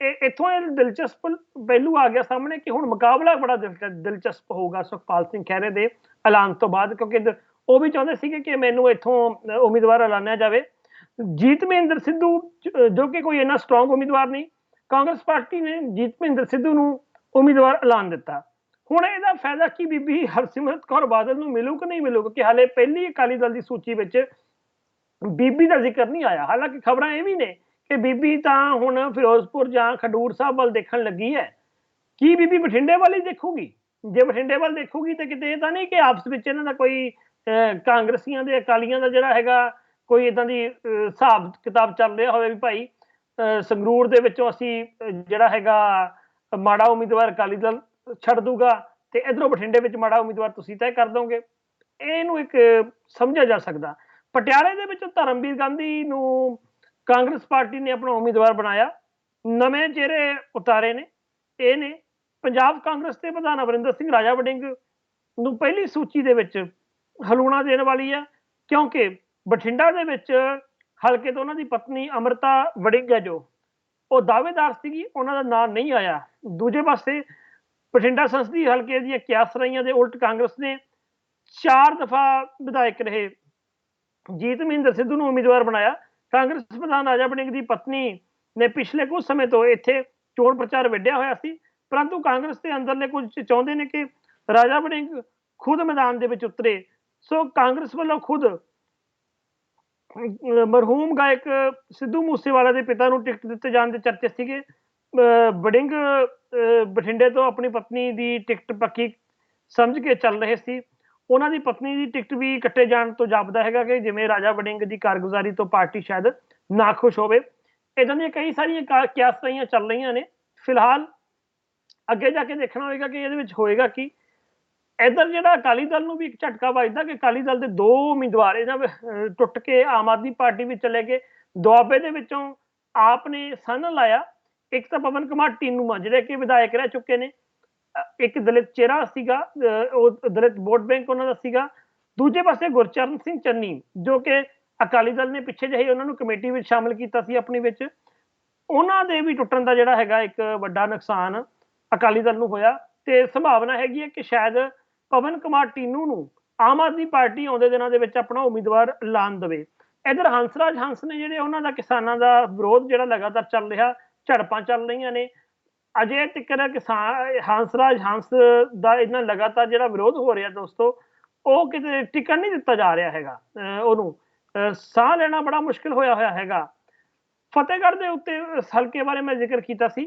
ਇਹ ਇੱਥੋਂ ਇਹ ਦਿਲਚਸਪ ਪਹਿਲੂ ਆ ਗਿਆ ਸਾਹਮਣੇ ਕਿ ਹੁਣ ਮੁਕਾਬਲਾ ਬੜਾ ਦਿਲਚ- ਦਿਲਚਸਪ ਹੋਊਗਾ ਸੁਖਪਾਲ ਸਿੰਘ ਖਹਿਰੇ ਦੇ ਐਲਾਨ ਤੋਂ ਬਾਅਦ, ਕਿਉਂਕਿ ਉਹ ਵੀ ਚਾਹੁੰਦੇ ਸੀਗੇ ਕਿ ਮੈਨੂੰ ਇੱਥੋਂ ਉਮੀਦਵਾਰ ਐਲਾਨਿਆ ਜਾਵੇ। ਜੀਤ ਮਹਿੰਦਰ ਸਿੱਧੂ ਜੋ ਕਿ ਕੋਈ ਇੰਨਾ ਸਟਰੋਂਗ ਉਮੀਦਵਾਰ ਨਹੀਂ, ਕਾਂਗਰਸ ਪਾਰਟੀ ਨੇ ਜੀਤ ਮਹਿੰਦਰ ਸਿੱਧੂ ਨੂੰ ਉਮੀਦਵਾਰ ਐਲਾਨ ਦਿੱਤਾ। ਹੁਣ ਇਹਦਾ ਫਾਇਦਾ ਕੀ ਬੀਬੀ? ਹਰਸਿਮਰਤ ਕੌਰ ਬਾਦਲ ਨੂੰ ਮਿਲੂ ਕਿ ਨਹੀਂ ਮਿਲੂ? ਕਿ ਹਾਲੇ ਪਹਿਲੀ ਅਕਾਲੀ ਦਲ ਦੀ ਸੂਚੀ ਵਿੱਚ ਬੀਬੀ ਦਾ ਜ਼ਿਕਰ ਨਹੀਂ ਆਇਆ। ਹਾਲਾਂਕਿ ਖਬਰਾਂ ਇਹ ਵੀ ਨੇ ਕਿ ਬੀਬੀ ਤਾਂ ਹੁਣ ਫਿਰੋਜ਼ਪੁਰ ਜਾਂ ਖਡੂਰ ਸਾਹਿਬ ਵੱਲ ਦੇਖਣ ਲੱਗੀ ਹੈ। ਕੀ ਬੀਬੀ ਬਠਿੰਡੇ ਵੱਲ ਹੀ ਦੇਖੂਗੀ? ਜੇ ਬਠਿੰਡੇ ਵੱਲ ਦੇਖੂਗੀ ਤਾਂ ਕਿਤੇ ਇਹ ਤਾਂ ਨਹੀਂ ਕਿ ਆਪਸ ਵਿੱਚ ਇਹਨਾਂ ਦਾ ਕੋਈ ਅਹ, ਕਾਂਗਰਸੀਆਂ ਦੇ ਅਕਾਲੀਆਂ ਦਾ ਜਿਹੜਾ ਹੈਗਾ ਕੋਈ ਇਦਾਂ ਦੀ ਹਿਸਾਬ ਕਿਤਾਬ ਚੱਲ ਰਿਹਾ ਹੋਵੇ ਵੀ ਭਾਈ ਅਹ, ਸੰਗਰੂਰ ਦੇ ਵਿੱਚੋਂ ਅਸੀਂ ਜਿਹੜਾ ਹੈਗਾ ਮਾੜਾ ਉਮੀਦਵਾਰ ਅਕਾਲੀ ਦਲ ਛੱਡ ਦੂਗਾ ਤੇ ਇਧਰੋਂ ਬਠਿੰਡੇ ਵਿੱਚ ਮਾੜਾ ਉਮੀਦਵਾਰ ਤੁਸੀਂ ਤੈਅ ਕਰ ਦੋਗੇ। ਇਹਨੂੰ ਇੱਕ ਸਮਝਿਆ ਜਾ ਸਕਦਾ। ਪਟਿਆਲੇ ਦੇ ਵਿੱਚ ਧਰਮਵੀਰ ਗਾਂਧੀ ਨੂੰ ਕਾਂਗਰਸ ਪਾਰਟੀ ਨੇ ਆਪਣਾ ਉਮੀਦਵਾਰ ਬਣਾਇਆ। ਨਵੇਂ ਚਿਹਰੇ ਉਤਾਰੇ ਨੇ। ਇਹ ਨੇ ਪੰਜਾਬ ਕਾਂਗਰਸ ਦੇ ਪ੍ਰਧਾਨ ਅਮਰਿੰਦਰ ਸਿੰਘ, ਰਾਜਾ ਵੜਿੰਗ ਨੂੰ ਪਹਿਲੀ ਸੂਚੀ ਦੇ ਵਿੱਚ ਹਲੂਣਾ ਦੇਣ ਵਾਲੀ ਹੈ ਕਿਉਂਕਿ ਬਠਿੰਡਾ ਦੇ ਵਿੱਚ ਹਲਕੇ ਤੋਂ ਉਹਨਾਂ ਦੀ ਪਤਨੀ ਅਮਰਤਾ ਵੜਿੰਗ ਹੈ ਜੋ। ਉਹ ਦਾਅਵੇਦਾਰ ਸੀਗੀ, ਉਹਨਾਂ ਦਾ ਨਾਂ ਨਹੀਂ ਆਇਆ। ਦੂਜੇ ਪਾਸੇ ਬਠਿੰਡਾ ਸੰਸਦੀ ਹਲਕੇ ਦੀਆਂ ਕਿਆਸ ਦੇ ਉਲਟ ਕਾਂਗਰਸ ਨੇ ਚਾਰ ਦਫਾ ਵਿਧਾਇਕ ਰਹੇ। ਜੀਤ ਮਹਿੰਦਰ ਸਿੱਧੂ ਨੂੰ ਉਮੀਦਵਾਰ ਬਣਾਇਆ। ਕਾਂਗਰਸ ਪ੍ਰਧਾਨ ਰਾਜਾ ਵੜਿੰਗ ਦੀ ਪਤਨੀ ਨੇ ਪਿਛਲੇ ਕੁਝ ਸਮੇਂ ਤੋਂ ਇੱਥੇ ਚੋਣ ਪ੍ਰਚਾਰ ਵਿੱਢਿਆ ਹੋਇਆ ਸੀ, ਪਰੰਤੂ ਕਾਂਗਰਸ ਦੇ ਅੰਦਰਲੇ ਕੁਝ ਚਾਹੁੰਦੇ ਨੇ ਕਿ ਰਾਜਾ ਬੜਿੰਗ ਖੁਦ ਮੈਦਾਨ ਦੇ ਵਿੱਚ ਉਤਰੇ। ਸੋ ਕਾਂਗਰਸ ਵੱਲੋਂ ਖੁਦ ਮਰਹੂਮ ਗਾਇਕ ਸਿੱਧੂ ਮੂਸੇਵਾਲਾ ਦੇ ਪਿਤਾ ਨੂੰ ਟਿਕਟ ਦਿੱਤੇ ਜਾਣ ਦੇ ਚਰਚੇ ਸੀਗੇ। ਬਡਿੰਗ ਬਠਿੰਡੇ ਤੋਂ ਆਪਣੀ ਪਤਨੀ ਦੀ ਟਿਕਟ ਪੱਕੀ ਸਮਝ ਕੇ ਚੱਲ ਰਹੇ ਸੀ। ਉਹਨਾਂ ਦੀ ਪਤਨੀ ਦੀ ਟਿਕਟ ਵੀ ਕੱਟੇ ਜਾਣ ਤੋਂ ਜਾਪਦਾ ਹੈਗਾ ਕਿ ਜਿਵੇਂ ਰਾਜਾ ਵੜਿੰਗ ਦੀ ਕਾਰਗੁਜ਼ਾਰੀ ਤੋਂ ਪਾਰਟੀ ਸ਼ਾਇਦ ਨਾ ਖੁਸ਼ ਹੋਵੇ। ਇਦਾਂ ਦੀਆਂ ਕਈ ਸਾਰੀਆਂ ਕਾ- ਕਿਆਸਾਂ ਚੱਲ ਰਹੀਆਂ ਨੇ। ਫਿਲਹਾਲ ਅੱਗੇ ਜਾ ਕੇ ਦੇਖਣਾ ਹੋਏਗਾ ਕਿ ਇਹਦੇ ਵਿੱਚ ਹੋਏਗਾ ਕੀ। ਇਧਰ ਜਿਹੜਾ ਅਕਾਲੀ ਦਲ ਨੂੰ ਵੀ ਇੱਕ ਝਟਕਾ ਵੱਜਦਾ ਕਿ ਅਕਾਲੀ ਦਲ ਦੇ ਦੋ ਉਮੀਦਵਾਰ ਇਹਨਾਂ ਟੁੱਟ ਕੇ ਆਮ ਆਦਮੀ ਪਾਰਟੀ ਵਿੱਚ ਚਲੇ ਗਏ। ਦੁਆਬੇ ਦੇ ਵਿੱਚੋਂ ਆਪ ਨੇ ਸਨ ਲਾਇਆ। ਇੱਕ ਤਾਂ ਪਵਨ ਕੁਮਾਰ ਟੀਨੂਮਾ ਜਿਹੜੇ ਕਿ ਵਿਧਾਇਕ ਰਹਿ ਚੁੱਕੇ ਨੇ। ਇੱਕ ਦਲਿਤ ਚਿਹਰਾ ਸੀਗਾ ਉਹ ਦਲਿਤ ਵੋਟ ਬੈਂਕ ਉਹਨਾਂ ਦਾ ਸੀਗਾ। ਦੂਜੇ ਪਾਸੇ ਗੁਰਚਰਨ ਸਿੰਘ ਚੰਨੀ, ਜੋ ਕਿ ਅਕਾਲੀ ਦਲ ਨੇ ਪਿੱਛੇ ਜਿਹੇ ਉਹਨਾਂ ਨੂੰ ਕਮੇਟੀ ਵਿੱਚ ਸ਼ਾਮਲ ਕੀਤਾ ਸੀ ਆਪਣੀ ਵਿੱਚ। ਉਹਨਾਂ ਦੇ ਵੀ ਟੁੱਟਣ ਦਾ ਜਿਹੜਾ ਹੈਗਾ ਇੱਕ ਵੱਡਾ ਨੁਕਸਾਨ ਅਕਾਲੀ ਦਲ ਨੂੰ ਹੋਇਆ ਤੇ ਸੰਭਾਵਨਾ ਹੈਗੀ ਹੈ ਕਿ ਸ਼ਾਇਦ ਪਵਨ ਕੁਮਾਰ ਟੀਨੂ ਨੂੰ ਆਮ ਆਦਮੀ ਪਾਰਟੀ ਆਉਂਦੇ ਦਿਨਾਂ ਦੇ ਵਿੱਚ ਆਪਣਾ ਉਮੀਦਵਾਰ ਐਲਾਨ ਦੇਵੇ। ਇਧਰ ਹੰਸਰਾਜ ਹੰਸ ਨੇ ਜਿਹੜੇ ਉਹਨਾਂ ਦਾ ਕਿਸਾਨਾਂ ਦਾ ਵਿਰੋਧ ਜਿਹੜਾ ਲਗਾਤਾਰ ਚੱਲ ਰਿਹਾ ਝੜਪਾਂ ਚੱਲ ਰਹੀਆਂ ਨੇ। ਅਜੇ ਤੱਕ ਕਿਸਾਨ ਹੰਸਰਾਜ, ਹੰਸ ਦਾ ਇਹਨਾਂ ਲਗਾਤਾਰ ਜਿਹੜਾ ਵਿਰੋਧ ਹੋ ਰਿਹਾ ਦੋਸਤੋ, ਉਹ ਕਿਤੇ ਟਿਕਣ ਨਹੀਂ ਦਿੱਤਾ ਜਾ ਰਿਹਾ ਹੈਗਾ ਉਹਨੂੰ। ਸਾਹ ਲੈਣਾ ਬੜਾ ਮੁਸ਼ਕਿਲ ਹੋਇਆ ਹੋਇਆ ਹੈਗਾ। ਫਤਿਹਗੜ੍ਹ ਦੇ ਉੱਤੇ ਹਲਕੇ ਬਾਰੇ ਮੈਂ ਜ਼ਿਕਰ ਕੀਤਾ ਸੀ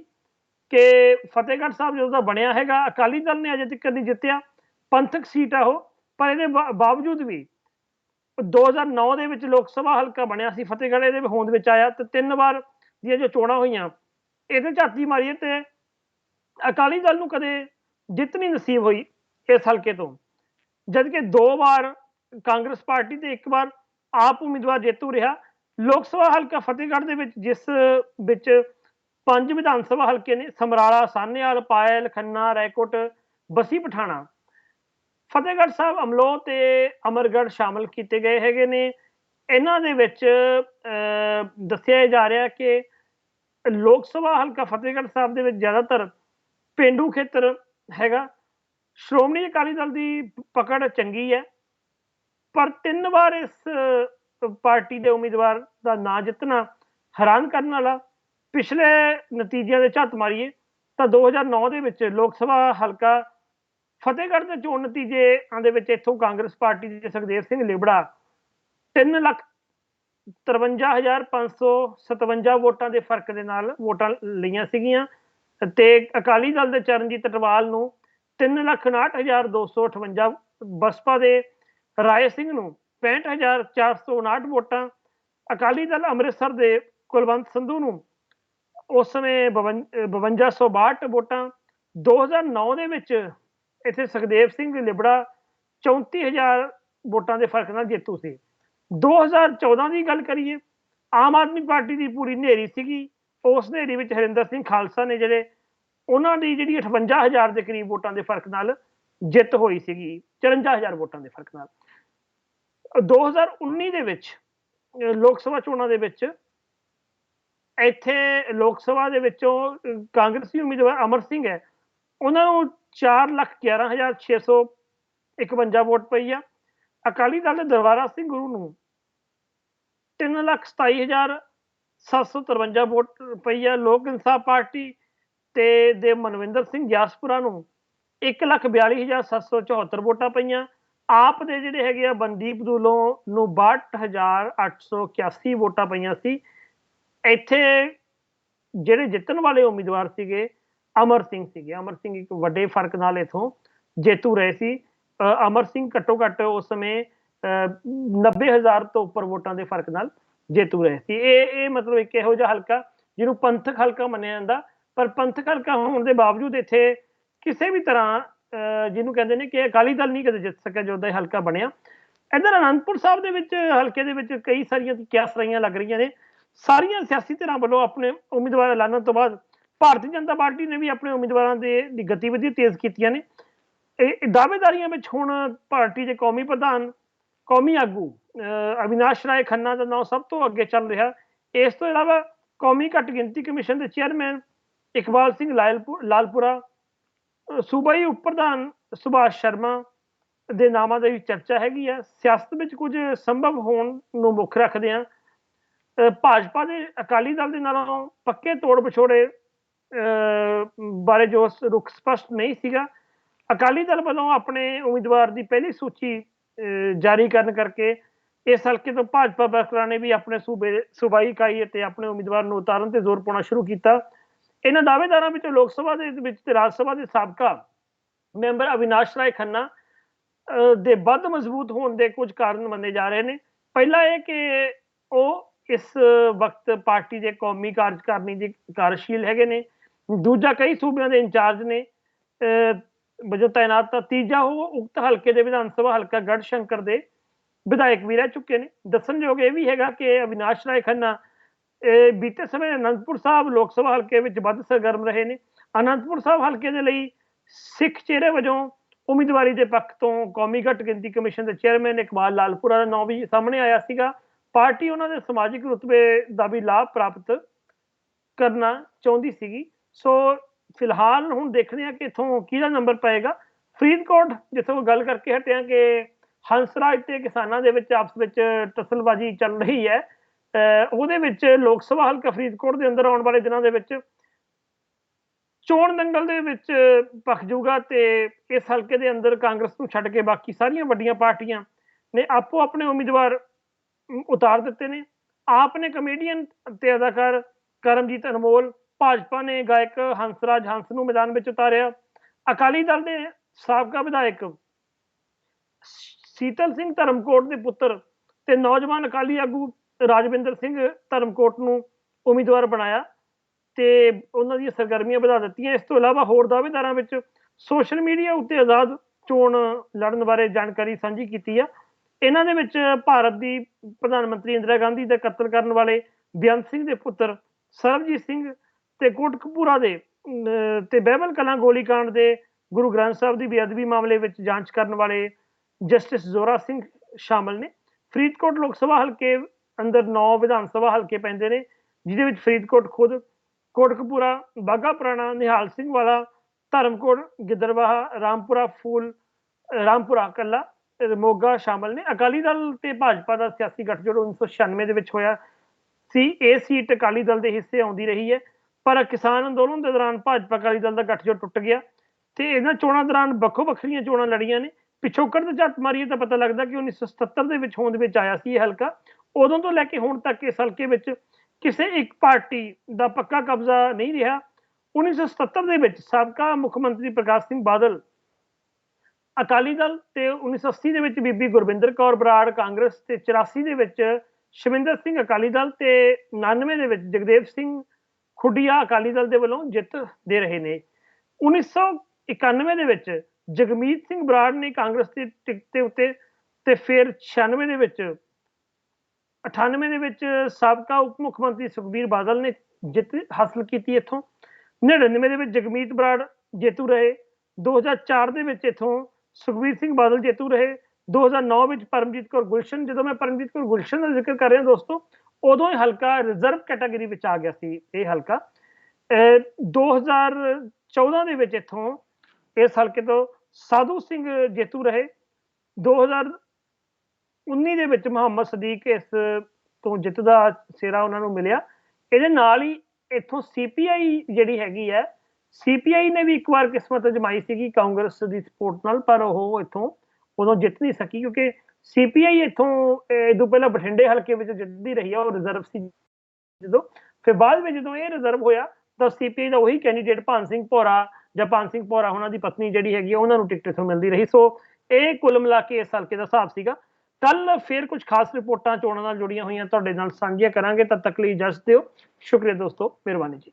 ਕਿ ਫਤਿਹਗੜ੍ਹ ਸਾਹਿਬ ਜਦੋਂ ਦਾ ਬਣਿਆ ਹੈਗਾ, ਅਕਾਲੀ ਦਲ ਨੇ ਅਜੇ ਤੱਕ ਨਹੀਂ ਜਿੱਤਿਆ, ਪੰਥਕ ਸੀਟ ਆ ਉਹ, ਪਰ ਇਹਦੇ ਬਾਵਜੂਦ ਵੀ 2009 ਦੇ ਵਿੱਚ ਲੋਕ ਸਭਾ ਹਲਕਾ ਬਣਿਆ ਸੀ ਫਤਿਹਗੜ੍ਹ, ਇਹਦੇ ਹੋਂਦ ਵਿੱਚ ਆਇਆ ਤੇ ਤਿੰਨ ਵਾਰ ਦੀਆਂ ਜੋ ਚੋਣਾਂ ਹੋਈਆਂ ਇਹਦੇ ਝਾਤੀ ਮਾਰੀਏ ਤੇ ਅਕਾਲੀ ਦਲ ਨੂੰ ਕਦੇ ਜਿੱਤ ਨਹੀਂ ਨਸੀਬ ਹੋਈ ਇਸ ਹਲਕੇ ਤੋਂ। ਜਦ ਕਿ ਦੋ ਵਾਰ ਕਾਂਗਰਸ ਪਾਰਟੀ ਤੇ ਇੱਕ ਵਾਰ ਆਪ ਉਮੀਦਵਾਰ ਜੇਤੂ ਰਿਹਾ, ਲੋਕ ਸਭਾ ਹਲਕਾ ਫਤਿਹਗੜ੍ਹ ਦੇ ਵਿੱਚ, ਜਿਸ ਵਿੱਚ ਪੰਜ ਵਿਧਾਨ ਸਭਾ ਹਲਕੇ ਨੇ, ਸਮਰਾਲਾ, ਸਾਹਨੇਵਾਲ, ਪਾਇਲ, ਖੰਨਾ ਰਾਏਕੋਟ ਬਸੀ, ਪਠਾਣਾ। ਫਤਿਹਗੜ੍ਹ ਸਾਹਿਬ ਅਮਲੋ ਤੇ ਅਮਰਗੜ੍ਹ ਸ਼ਾਮਲ ਕੀਤੇ ਗਏ ਹੈਗੇ ਨੇ। ਇਹਨਾਂ ਦੇ ਵਿੱਚ ਦੱਸਿਆ ਜਾ ਰਿਹਾ ਕਿ ਲੋਕ ਸਭਾ ਹਲਕਾ ਫਤਿਹਗੜ੍ਹ ਸਾਹਿਬ ਦੇ ਵਿੱਚ ਜ਼ਿਆਦਾਤਰ ਪਿੰਡੂ ਖੇਤਰ ਹੈਗਾ। ਸ਼੍ਰੋਮਣੀ ਅਕਾਲੀ ਦਲ ਦੀ ਪਕੜ ਚੰਗੀ ਹੈ, ਪਰ ਤਿੰਨ ਵਾਰ ਇਸ ਪਾਰਟੀ ਦੇ ਉਮੀਦਵਾਰ ਦਾ ਨਾਂ ਜਿੱਤਣਾ ਹੈਰਾਨ ਕਰਨ ਵਾਲਾ। ਪਿਛਲੇ ਨਤੀਜਿਆਂ ਦੇ ਝੱਤ ਮਾਰੀਏ ਤਾਂ 2009 ਦੇ ਵਿੱਚ ਲੋਕ ਸਭਾ ਹਲਕਾ ਫਤਿਹਗੜ੍ਹ ਦੇ ਚੋਣ ਨਤੀਜੇ ਦੇ ਵਿੱਚ ਇੱਥੋਂ ਕਾਂਗਰਸ ਪਾਰਟੀ ਦੇ ਸੁਖਦੇਵ ਸਿੰਘ ਲੇਬੜਾ 3 ਲੱਖ 53557 ਵੋਟਾਂ ਦੇ ਫ਼ਰਕ ਦੇ ਨਾਲ ਵੋਟਾਂ ਲਈਆਂ ਸੀਗੀਆਂ। ਤੇ ਅਕਾਲੀ ਦਲ ਦੇ ਚਰਨਜੀਤ ਅਟਵਾਲ ਨੂੰ 369258 ਬਸਪਾ ਦੇ ਰਾਏ ਸਿੰਘ ਨੂੰ 65459 ਵੋਟਾਂ, ਅਕਾਲੀ ਦਲ ਅੰਮ੍ਰਿਤਸਰ ਦੇ ਕੁਲਵੰਤ ਸੰਧੂ ਨੂੰ ਉਸ ਸਮੇਂ 5262 ਵੋਟਾਂ 2009 ਦੇ ਵਿੱਚ ਇੱਥੇ ਸੁਖਦੇਵ ਸਿੰਘ ਲਿਬੜਾ 34000 ਵੋਟਾਂ ਦੇ ਫ਼ਰਕ ਨਾਲ ਜੇਤੂ ਸੀ। 2014 ਦੀ ਗੱਲ ਕਰੀਏ, ਆਮ ਆਦਮੀ ਪਾਰਟੀ ਦੀ ਪੂਰੀ ਨੇਰੀ ਸੀਗੀ, ਉਸ ਨੇਰੀ ਵਿੱਚ ਹਰਿੰਦਰ ਸਿੰਘ ਖਾਲਸਾ ਨੇ ਜਿਹੜੇ ਉਹਨਾਂ ਦੀ ਜਿਹੜੀ 58000 ਦੇ ਕਰੀਬ ਵੋਟਾਂ ਦੇ ਫ਼ਰਕ ਨਾਲ ਜਿੱਤ ਹੋਈ ਸੀਗੀ 54000 ਵੋਟਾਂ ਦੇ ਫ਼ਰਕ ਨਾਲ। 2019 ਦੇ ਵਿੱਚ ਲੋਕ ਸਭਾ ਚੋਣਾਂ ਦੇ ਵਿੱਚ, ਇੱਥੇ ਲੋਕ ਸਭਾ ਦੇ ਵਿੱਚੋਂ ਕਾਂਗਰਸੀ ਉਮੀਦਵਾਰ ਅਮਰ ਸਿੰਘ ਹੈ, ਉਹਨਾਂ ਨੂੰ 411651 ਵੋਟ ਪਈ ਆ। ਅਕਾਲੀ ਦਲ ਦੇ ਦਰਬਾਰਾ ਸਿੰਘ ਗੁਰੂ ਨੂੰ 327753 ਵੋਟ ਪਈ ਹੈ। ਲੋਕ ਇਨਸਾਫ ਪਾਰਟੀ ਤੇ ਦੇ ਮਨਵਿੰਦਰ ਸਿੰਘ ਗਿਆਸਪੁਰਾ ਨੂੰ 142774 ਵੋਟਾਂ ਪਈਆਂ। ਆਪ ਦੇ ਜਿਹੜੇ ਹੈਗੇ ਆ ਬੰਦੀਪ ਦੂਲੋਂ ਨੂੰ 62881 ਵੋਟਾਂ ਪਈਆਂ ਸੀ। ਇੱਥੇ ਜਿਹੜੇ ਜਿੱਤਣ ਵਾਲੇ ਉਮੀਦਵਾਰ ਸੀਗੇ, ਅਮਰ ਸਿੰਘ ਸੀਗੇ। ਅਮਰ ਸਿੰਘ ਇੱਕ ਵੱਡੇ ਫ਼ਰਕ ਨਾਲ ਇਥੋਂ ਜੇਤੂ ਰਹੇ ਸੀ। ਅਮਰ ਸਿੰਘ ਘੱਟੋ ਘੱਟ ਉਸ ਸਮੇਂ, ਅਹ 90000 ਤੋਂ ਉੱਪਰ ਵੋਟਾਂ ਦੇ ਫ਼ਰਕ ਨਾਲ ਜੇਤੂ ਰਹੇ ਸੀ। ਇਹ ਇਹ ਮਤਲਬ ਇੱਕ ਇਹੋ ਜਿਹਾ ਹਲਕਾ ਜਿਹਨੂੰ ਪੰਥਕ ਹਲਕਾ ਮੰਨਿਆ ਜਾਂਦਾ। ਪਰ ਪੰਥਕ ਹਲਕਾ ਹੋਣ ਦੇ ਬਾਵਜੂਦ ਇੱਥੇ ਕਿਸੇ ਵੀ ਤਰ੍ਹਾਂ ਜਿਹਨੂੰ ਕਹਿੰਦੇ ਨੇ ਕਿ ਅਕਾਲੀ ਦਲ ਨਹੀਂ ਕਦੇ ਜਿੱਤ ਸਕਿਆ ਜਦੋਂ ਦਾ ਇਹ ਹਲਕਾ ਬਣਿਆ। ਇਧਰ ਅਨੰਦਪੁਰ ਸਾਹਿਬ ਦੇ ਵਿੱਚ, ਹਲਕੇ ਦੇ ਵਿੱਚ ਕਈ ਸਾਰੀਆਂ ਕਿਆਸ ਰਹੀਆਂ ਲੱਗ ਰਹੀਆਂ ਨੇ। ਸਾਰੀਆਂ ਸਿਆਸੀ ਧਿਰਾਂ ਵੱਲੋਂ ਆਪਣੇ ਉਮੀਦਵਾਰ ਐਲਾਨਣ ਤੋਂ ਬਾਅਦ ਭਾਰਤੀ ਜਨਤਾ ਪਾਰਟੀ ਨੇ ਵੀ ਆਪਣੇ ਉਮੀਦਵਾਰਾਂ ਦੇ ਦੀ ਗਤੀਵਿਧੀ ਤੇਜ਼ ਕੀਤੀਆਂ ਨੇ। ਇਹ ਦਾਅਵੇਦਾਰੀਆਂ ਵਿੱਚ ਹੁਣ ਪਾਰਟੀ ਦੇ ਕੌਮੀ ਪ੍ਰਧਾਨ, ਕੌਮੀ ਆਗੂ ਅਵਿਨਾਸ਼ ਰਾਏ ਖੰਨਾ ਦਾ ਨਾਮ ਸਭ ਤੋਂ ਅੱਗੇ ਚੱਲ ਰਿਹਾ। ਇਸ ਤੋਂ ਇਲਾਵਾ ਕੌਮੀ ਘੱਟ ਗਿਣਤੀ ਕਮਿਸ਼ਨ ਦੇ ਚੇਅਰਮੈਨ ਇਕਬਾਲ ਸਿੰਘ ਲਾਇਲਪੁਰ ਲਾਲਪੁਰਾ ਸੂਬਾਈ ਉਪ ਪ੍ਰਧਾਨ ਸੁਭਾਸ਼ ਸ਼ਰਮਾ ਦੇ ਨਾਮਾਂ ਦੀ ਚਰਚਾ ਹੈਗੀ ਆ। ਸਿਆਸਤ ਵਿੱਚ ਕੁਝ ਸੰਭਵ ਹੋਣ ਨੂੰ ਮੁੱਖ ਰੱਖਦੇ ਆ। ਭਾਜਪਾ ਦੇ ਅਕਾਲੀ ਦਲ ਦੇ ਨਾਲੋਂ ਪੱਕੇ ਤੋੜ ਵਿਛੋੜੇ ਬਾਰੇ ਜੋ ਸ- ਰੁਖ ਸਪਸ਼ਟ ਨਹੀਂ ਸੀਗਾ। ਅਕਾਲੀ ਦਲ ਵੱਲੋਂ ਆਪਣੇ ਉਮੀਦਵਾਰ ਦੀ ਪਹਿਲੀ ਸੂਚੀ ਜਾਰੀ ਕਰਨ ਕਰਕੇ ਇਸ ਹਲਕੇ ਤੋਂ ਭਾਜਪਾ ਵਰਕਰਾਂ ਨੇ ਵੀ ਆਪਣੇ ਸੂਬੇ ਸੂਬਾਈ ਇਕਾਈ ਅਤੇ ਆਪਣੇ ਉਮੀਦਵਾਰ ਨੂੰ ਉਤਾਰਨ ਤੇ ਜ਼ੋਰ ਪਾਉਣਾ ਸ਼ੁਰੂ ਕੀਤਾ। ਇਹਨਾਂ ਦਾਅਵੇਦਾਰਾਂ ਵਿੱਚੋਂ ਲੋਕ ਸਭਾ ਦੇ ਵਿੱਚ ਤੇ ਰਾਜ ਸਭਾ ਦੇ ਸਾਬਕਾ ਮੈਂਬਰ ਅਵਿਨਾਸ਼ ਰਾਏ ਖੰਨਾ ਦੇ ਵੱਧ ਮਜ਼ਬੂਤ ਹੋਣ ਦੇ ਕੁਝ ਕਾਰਨ ਮੰਨੇ ਜਾ ਰਹੇ ਨੇ। ਪਹਿਲਾ ਇਹ ਕਿ ਉਹ ਇਸ ਵਕਤ ਪਾਰਟੀ ਦੇ ਕੌਮੀ ਕਾਰਜਕਾਰਨੀ ਦੇ ਕਾਰਜਸ਼ੀਲ ਹੈਗੇ ਨੇ। ਦੂਜਾ ਕਈ ਸੂਬਿਆਂ ਦੇ ਇੰਚਾਰਜ ਨੇ। ਅਹ, ਵਜੋਂ ਤਾਇਨਾਤ ਤਾਂ ਤੀਜਾ ਉਹ ਉਕਤ ਹਲਕੇ ਦੇ ਵਿਧਾਨ ਸਭਾ ਹਲਕਾ ਗੜ ਸ਼ੰਕਰ ਦੇ ਵਿਧਾਇਕ ਵੀ ਰਹਿ ਚੁੱਕੇ ਨੇ। ਦੱਸਣਯੋਗ ਇਹ ਵੀ ਹੈਗਾ ਕਿ ਅਵਿਨਾਸ਼ ਰਾਏ ਖੰਨਾ, ਇਹ ਬੀਤੇ ਸਮੇਂ ਅਨੰਦਪੁਰ ਸਾਹਿਬ ਲੋਕ ਸਭਾ ਹਲਕੇ ਵਿੱਚ ਵੱਧ ਸਰਗਰਮ ਰਹੇ ਨੇ। ਅਨੰਦਪੁਰ ਸਾਹਿਬ ਹਲਕੇ ਦੇ ਲਈ ਸਿੱਖ ਚਿਹਰੇ ਵਜੋਂ ਉਮੀਦਵਾਰੀ ਦੇ ਪੱਖ ਤੋਂ ਕੌਮੀ ਘੱਟ ਗਿਣਤੀ ਕਮਿਸ਼ਨ ਦੇ ਚੇਅਰਮੈਨ ਇਕਬਾਲ ਲਾਲਪੁਰਾ ਦਾ ਨਾਮ ਵੀ ਸਾਹਮਣੇ ਆਇਆ ਸੀਗਾ। ਪਾਰਟੀ ਉਹਨਾਂ ਦੇ ਸਮਾਜਿਕ ਰੁਤਬੇ ਦਾ ਵੀ ਲਾਭ ਪ੍ਰਾਪਤ ਕਰਨਾ ਚਾਹੁੰਦੀ ਸੀਗੀ। ਸੋ ਫਿਲਹਾਲ ਹੁਣ ਦੇਖਦੇ ਹਾਂ ਕਿ ਇਥੋਂ ਕਿਹਦਾ ਨੰਬਰ ਪਏਗਾ। ਫਰੀਦਕੋਟ, ਜਿੱਥੋਂ ਗੱਲ ਕਰਕੇ ਹਟਿਆ ਕਿ ਹੰਸਰਾਜ ਤੇ ਕਿਸਾਨਾਂ ਦੇ ਵਿੱਚ ਆਪਸ ਵਿੱਚ ਟਸਲਬਾਜੀ ਚੱਲ ਰਹੀ ਹੈ। ਉਹਦੇ ਵਿੱਚ ਲੋਕ ਸਭਾ ਹਲਕਾ ਫਰੀਦਕੋਟ ਦੇ ਅੰਦਰ ਆਉਣ ਵਾਲੇ ਦਿਨਾਂ ਦੇ ਵਿੱਚ ਚੋਣ ਦੰਗਲ ਦੇ ਵਿੱਚ ਭਖ ਜੂਗਾ ਤੇ ਇਸ ਹਲਕੇ ਦੇ ਅੰਦਰ ਕਾਂਗਰਸ ਨੂੰ ਛੱਡ ਕੇ ਬਾਕੀ ਸਾਰੀਆਂ ਵੱਡੀਆਂ ਪਾਰਟੀਆਂ ਨੇ ਆਪੋ ਆਪਣੇ ਉਮੀਦਵਾਰ ਉਤਾਰ ਦਿੱਤੇ ਨੇ। ਆਪ ਨੇ ਕਮੇਡੀਅਨ ਤੇ ਅਦਾਕਾਰ ਕਰਮਜੀਤ ਅਨਮੋਲ ਭਾਜਪਾ ਨੇ ਗਾਇਕ ਹੰਸਰਾਜ ਹੰਸ ਨੂੰ ਮੈਦਾਨ ਵਿੱਚ ਉਤਾਰਿਆ। ਅਕਾਲੀ ਦਲ ਦੇ ਸਾਬਕਾ ਵਿਧਾਇਕ ਸੀਤਲ ਸਿੰਘ ਧਰਮਕੋਟ ਦੇ ਪੁੱਤਰ ਤੇ ਨੌਜਵਾਨ ਅਕਾਲੀ ਆਗੂ ਰਾਜਵਿੰਦਰ ਸਿੰਘ ਧਰਮਕੋਟ ਨੂੰ ਉਮੀਦਵਾਰ ਬਣਾਇਆ ਤੇ ਉਹਨਾਂ ਦੀਆਂ ਸਰਗਰਮੀਆਂ ਵਧਾ ਦਿੱਤੀਆਂ। ਇਸ ਤੋਂ ਇਲਾਵਾ ਹੋਰ ਦਾਅਵੇਦਾਰਾਂ ਵਿੱਚ ਸੋਸ਼ਲ ਮੀਡੀਆ ਉੱਤੇ ਆਜ਼ਾਦ ਚੋਣ ਲੜਨ ਬਾਰੇ ਜਾਣਕਾਰੀ ਸਾਂਝੀ ਕੀਤੀ ਆ। ਇਹਨਾਂ ਦੇ ਵਿੱਚ ਭਾਰਤ ਦੀ ਪ੍ਰਧਾਨ ਮੰਤਰੀ ਇੰਦਰਾ ਗਾਂਧੀ ਦਾ ਕਤਲ ਕਰਨ ਵਾਲੇ ਬੇਅੰਤ ਸਿੰਘ ਦੇ ਪੁੱਤਰ ਸਰਬਜੀਤ ਸਿੰਘ ਤੇ ਕੋਟਕਪੂਰਾ ਦੇ ਅਮ, ਤੇ ਬਹਿਬਲ ਕਲਾਂ ਗੋਲੀकांड ਦੇ ਗੁਰੂ ਗ੍ਰੰਥ ਸਾਹਿਬ ਦੀ ਬੇਅਦਬੀ ਮਾਮਲੇ ਵਿੱਚ ਜਾਂਚ ਕਰਨ ਵਾਲੇ ਜਸਟਿਸ ਜ਼ੋਰਾ ਸਿੰਘ ਸ਼ਾਮਲ ਨੇ। ਫਰੀਦਕੋਟ ਲੋਕ ਸਭਾ ਹਲਕੇ ਅੰਦਰ 9 ਵਿਧਾਨ ਸਭਾ ਹਲਕੇ ਪੈਂਦੇ ਨੇ ਜਿਹਦੇ ਵਿੱਚ ਫਰੀਦਕੋਟ ਖੁਦ ਕੋਟਕਪੂਰਾ ਬਾਗਾ ਪੁਰਾਣਾ ਨਿਹਾਲ ਸਿੰਘ ਵਾਲਾ ਧਰਮਕੋਟ ਗਿੱਦਰਵਾਹਾ ਰਾਮਪੁਰਾ ਫੂਲ ਰਾਮਪੁਰਾ ਕੱਲਾ ਮੋਗਾ ਸ਼ਾਮਲ ਨੇ। ਅਕਾਲੀ ਦਲ ਤੇ ਭਾਜਪਾ ਦਾ ਸਿਆਸੀ ਗੱਠਜੋੜ 1996 ਦੇ ਵਿੱਚ ਹੋਇਆ ਸੀ। ਇਹ ਸੀਟ ਅਕਾਲੀ ਦਲ ਦੇ ਹਿੱਸੇ ਆਉਂਦੀ ਰਹੀ ਹੈ। ਪਰ ਕਿਸਾਨ ਅੰਦੋਲਨ ਦੇ ਦੌਰਾਨ ਭਾਜਪਾ ਅਕਾਲੀ ਦਲ ਦਾ ਗੱਠਜੋੜ ਟੁੱਟ ਗਿਆ ਤੇ ਇਹਨਾਂ ਚੋਣਾਂ ਦੌਰਾਨ ਵੱਖੋ ਵੱਖਰੀਆਂ ਚੋਣਾਂ ਲੜੀਆਂ ਨੇ। ਪਿਛੋਕੜ ਤੇ ਝੱਟ ਮਾਰੀਏ ਤਾਂ ਪਤਾ ਲੱਗਦਾ ਕਿ 1977 ਦੇ ਵਿੱਚ ਹੋਂਦ ਵਿੱਚ ਆਇਆ ਸੀ ਇਹ ਹਲਕਾ। ਉਦੋਂ ਤੋਂ ਲੈ ਕੇ ਹੁਣ ਤੱਕ ਇਸ ਹਲਕੇ ਵਿੱਚ ਕਿਸੇ ਇੱਕ ਪਾਰਟੀ ਦਾ ਪੱਕਾ ਕਬਜ਼ਾ ਨਹੀਂ ਰਿਹਾ। 1977 ਦੇ ਵਿੱਚ ਸਾਬਕਾ ਮੁੱਖ ਮੰਤਰੀ ਪ੍ਰਕਾਸ਼ ਸਿੰਘ ਬਾਦਲ, ਅਕਾਲੀ ਦਲ ਤੇ 1980 ਦੇ ਵਿੱਚ ਬੀਬੀ ਗੁਰਵਿੰਦਰ ਕੌਰ ਬਰਾੜ, ਕਾਂਗਰਸ ਤੇ 84 ਦੇ ਵਿੱਚ ਸ਼ਵਿੰਦਰ ਸਿੰਘ ਅਕਾਲੀ ਦਲ ਤੇ 99 ਦੇ ਵਿੱਚ ਜਗਦੇਵ ਸਿੰਘ ਖੁੱਡੀਆਂ ਅਕਾਲੀ ਦਲ ਦੇ ਵੱਲੋਂ ਜਿੱਤ ਦੇ ਰਹੇ ਨੇ। 1991 ਦੇ ਵਿੱਚ ਜਗਮੀਤ ਸਿੰਘ ਬਰਾੜ ਨੇ ਕਾਂਗਰਸ ਦੀ ਟਿਕਟ ਦੇ ਉੱਤੇ ਤੇ ਫਿਰ 96 ਦੇ ਵਿੱਚ 98 ਦੇ ਵਿੱਚ ਸਾਬਕਾ ਉਪ ਮੁੱਖ ਮੰਤਰੀ ਸੁਖਬੀਰ ਬਾਦਲ ਨੇ ਜਿੱਤ ਹਾਸਲ ਕੀਤੀ ਇੱਥੋਂ। 99 ਦੇ ਵਿੱਚ ਜਗਮੀਤ ਬਰਾੜ ਜੇਤੂ ਰਹੇ। 2004 ਦੇ ਵਿੱਚ ਇੱਥੋਂ ਸੁਖਬੀਰ ਸਿੰਘ ਬਾਦਲ ਜੇਤੂ ਰਹੇ। 2009 ਵਿੱਚ ਪਰਮਜੀਤ ਕੌਰ ਗੁਲਸ਼ਨ, ਜਦੋਂ ਮੈਂ ਪਰਮਜੀਤ ਕੌਰ ਗੁਲਸ਼ਨ ਦਾ ਜ਼ਿਕਰ ਕਰ ਰਿਹਾ ਦੋਸਤੋ ਉਦੋਂ ਇਹ ਹਲਕਾ ਰਿਜ਼ਰਵ ਕੈਟਾਗਰੀ ਵਿੱਚ ਆ ਗਿਆ ਸੀ, ਇਹ ਹਲਕਾ। ਅਹ 2014 ਦੇ ਵਿੱਚ ਇੱਥੋਂ ਇਸ ਹਲਕੇ ਤੋਂ ਸਾਧੂ ਸਿੰਘ ਜੇਤੂ ਰਹੇ। 2019 ਦੇ ਵਿੱਚ ਮੁਹੰਮਦ ਸਦੀਕ ਇਸ ਤੋਂ ਜਿੱਤ ਦਾ ਸਿਰਾ ਉਹਨਾਂ ਨੂੰ ਮਿਲਿਆ। ਇਹਦੇ ਨਾਲ ਹੀ ਇੱਥੋਂ ਸੀਪੀਆਈ ਜਿਹੜੀ ਹੈਗੀ ਹੈ ਸੀਪੀਆਈ ਨੇ ਵੀ ਇੱਕ ਵਾਰ ਕਿਸਮਤ ਅਜਮਾਈ ਸੀਗੀ ਕਾਂਗਰਸ ਦੀ ਸਪੋਰਟ ਨਾਲ, ਪਰ ਉਹ ਇੱਥੋਂ ਉਦੋਂ ਜਿੱਤ ਨਹੀਂ ਸਕੀ, ਕਿਉਂਕਿ ਸੀਪੀਆਈ ਇੱਥੋਂ ਇਹ ਤੋਂ ਪਹਿਲਾਂ ਬਠਿੰਡੇ ਹਲਕੇ ਵਿੱਚ ਜਿੱਤਦੀ ਰਹੀ ਆ ਉਹ ਰਿਜ਼ਰਵ ਸੀ ਜਦੋਂ। ਫਿਰ ਬਾਅਦ ਵਿੱਚ ਜਦੋਂ ਇਹ ਰਿਜ਼ਰਵ ਹੋਇਆ ਤਾਂ ਸੀਪੀਆਈ ਦਾ ਉਹੀ ਕੈਂਡੀਡੇਟ ਭਾਨ ਸਿੰਘ ਭੋਰਾ ਜਾਂ ਭਾਨ ਸਿੰਘ ਭੋਰਾ ਉਹਨਾਂ ਦੀ ਪਤਨੀ ਜਿਹੜੀ ਹੈਗੀ ਆ, ਉਹਨਾਂ ਨੂੰ ਟਿਕਟ ਇੱਥੋਂ ਮਿਲਦੀ ਰਹੀ। ਸੋ ਇਹ ਕੁੱਲ ਮਿਲਾ ਕੇ ਇਸ ਹਲਕੇ ਦਾ ਹਿਸਾਬ ਸੀਗਾ। ਕੱਲ ਫਿਰ ਕੁਝ ਖਾਸ ਰਿਪੋਰਟਾਂ ਚੋਣਾਂ ਨਾਲ ਜੁੜੀਆਂ ਹੋਈਆਂ ਤੁਹਾਡੇ ਨਾਲ ਸਾਂਝੀਆਂ ਕਰਾਂਗੇ ਤਦ ਤੱਕ ਲਈ ਇਜਾਜ਼ਤ ਦਿਓ। ਸ਼ੁਕਰੀਆ ਦੋਸਤੋ ਮਿਹਰਬਾਨੀ ਜੀ।